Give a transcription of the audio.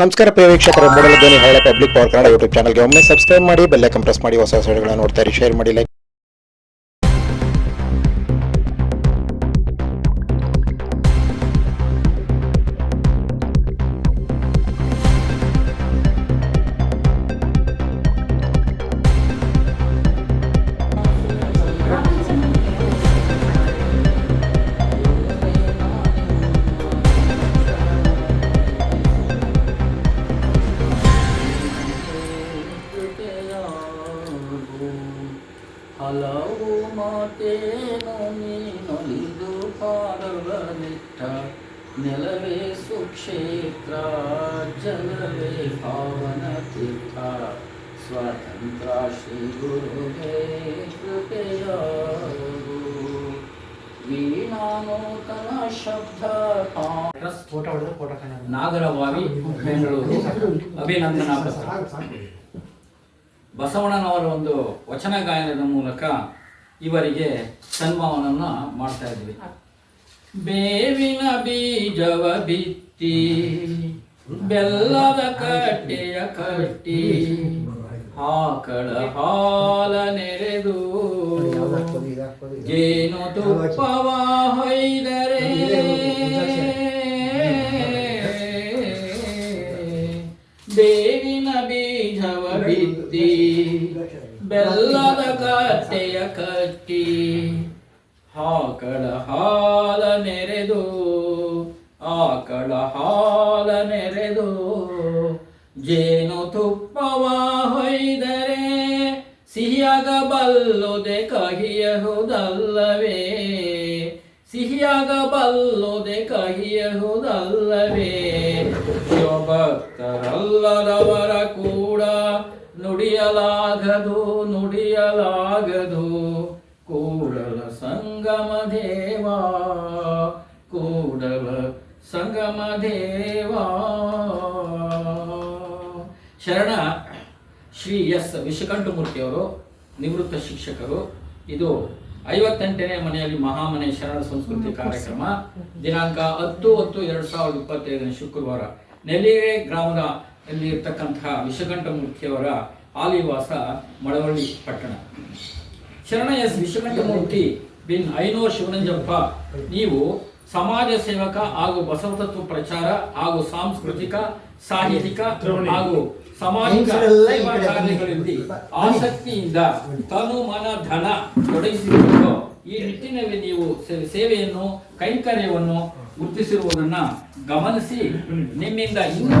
ನಮಸ್ಕಾರ ಪ್ರಿಯ ವೀಕ್ಷಕರೇ, ಮೂಡಲ ಧ್ವನಿ ಹಳೆ ಪಬ್ಲಿಕ್ ಪವರ್ ಕನ್ನಡ ಯೂಟ್ಯೂಬ್ ಚಾನಲ್ಗೆ ಒಮ್ಮೆ ಸಬ್ಸ್ಕ್ರೈಬ್ ಮಾಡಿ ಬೆಲ್ಲೈಕನ್ ಪ್ರೆಸ್ ಮಾಡಿ, ಹೊಸ ವಿಡಿಯೋಗಳನ್ನು ನೋಡ್ತಾ ಶೇರ್ ಮಾಡಿ ಲೈಕ್ ಹಲವು ಮಾತೇನು ನೀನೊಲಿದು ಪಾದವ ನಿಟ್ಟ ನೆಲವೇ ಸುಕ್ಷೇತ್ರ ಜಲವೇ ಪಾವನ ತೀರ್ಥ ಸ್ವತಂತ್ರ ಶ್ರೀ ಗುರುವೇ ಕೃಪೆಯಾಗು ವೀಣಾನೂತನ ಶಬ್ದ ಫೋಟೋ ಹೊಡೆದು ಫೋಟೋ ಕನ್ನಡ ನಾಗರವಾವಿ ಬೆಂಗಳೂರು ಅಭಿನಂದನಾ ಪತ್ರ ಬಸವಣ್ಣನವರ ಒಂದು ವಚನ ಗಾಯನದ ಮೂಲಕ ಇವರಿಗೆ ಸನ್ಮಾನವನ್ನ ಮಾಡ್ತಾ ಇದ್ವಿ. ಬೇವಿನ ಬೀಜವ ಬಿತ್ತಿ, ಬೆಲ್ಲದ ಕಟ್ಟೆಯ ಕಟ್ಟಿ, ಆಕಳ ಹಾಲ ನೆರೆದು ಜೇನು ತುಪ್ಪವ ಹೊಯ್ದರೆ, ಬೇವಿನ ಬೀಜವ ಬಿತ್ತಿ ಬೆಲ್ಲದ ಕಟ್ಟೆಯ ಕಟ್ಟಿ, ಆಕಳ ಹಾಲ ನೆರೆದು, ಆಕಳ ಹಾಲ ನೆರೆದು, ಜೇನು ತುಪ್ಪವ ಹೊಯ್ದರೆ ಸಿಹಿಯಾಗಬಲ್ಲುದೆ ಕಹಿಯಹುದಲ್ಲವೇ ಸಿಹಿಯಾಗಬಲ್ಲುದೆ ಕಹಿಯಹುದಲ್ಲವೇ ಶಿವಭಕ್ತರಲ್ಲದವರ ಕೂಡ ನುಡಿಯಲಾಗದು ನುಡಿಯಲಾಗದು. ಕೂಡಲ ಸಂಗಮ ದೇವಾ ಕೂಡಲ ಸಂಗಮ ದೇವಾ. ಶರಣ ಶ್ರೀ ಎಸ್ ವಿಶ್ವಕಂಠಮೂರ್ತಿಯವರು ನಿವೃತ್ತ ಶಿಕ್ಷಕರು. ಇದು ಐವತ್ತೆಂಟನೇ ಮನೆಯಲ್ಲಿ ಮಹಾಮನೆ ಶರಣ ಸಂಸ್ಕೃತಿ ಕಾರ್ಯಕ್ರಮ. ದಿನಾಂಕ ಹತ್ತು ಹತ್ತು ಎರಡು ಸಾವಿರದ ಇಪ್ಪತ್ತೈದನೇ ಶುಕ್ರವಾರ. ನೆಲ್ಲಿಗೆ ಗ್ರಾಮದ ಅಲ್ಲಿ ಇರ್ತಕ್ಕಂತಹ ವಿಶ್ವಕಂಠಮೂರ್ತಿಯವರ ಆಲಿವಾಸ ಮಳವಳ್ಳಿ ಪಟ್ಟಣ. ಶರಣ ಎಸ್ ವಿಶ್ವಕಂಠಮೂರ್ತಿ ಬಿನ್ ಐನೋ ಶಿವನಂಜಪ್ಪ ನೀವು ಸಮಾಜ ಸೇವಕ ಹಾಗೂ ಬಸವತತ್ವ ಪ್ರಚಾರ ಹಾಗೂ ಸಾಂಸ್ಕೃತಿಕ ಸಾಹಿತ್ಯಿಕ ಹಾಗೂ ಸಮಾಜಿಕ ಸೇವಾ ಕಾರ್ಯಗಳಲ್ಲಿ ಆಸಕ್ತಿಯಿಂದ ತನು ಮನ ಧನ ತೊಡಗಿಸಿಕೊಂಡು ಈ ನಿಟ್ಟಿನಲ್ಲಿ ನೀವು ಸೇವೆಯನ್ನು ಕೈಂಕರ್ಯವನ್ನು ಗುರುತಿಸಿರುವುದನ್ನ ಗಮನಿಸಿ ನಿಮ್ಮಿಂದ ಇನ್ನೂ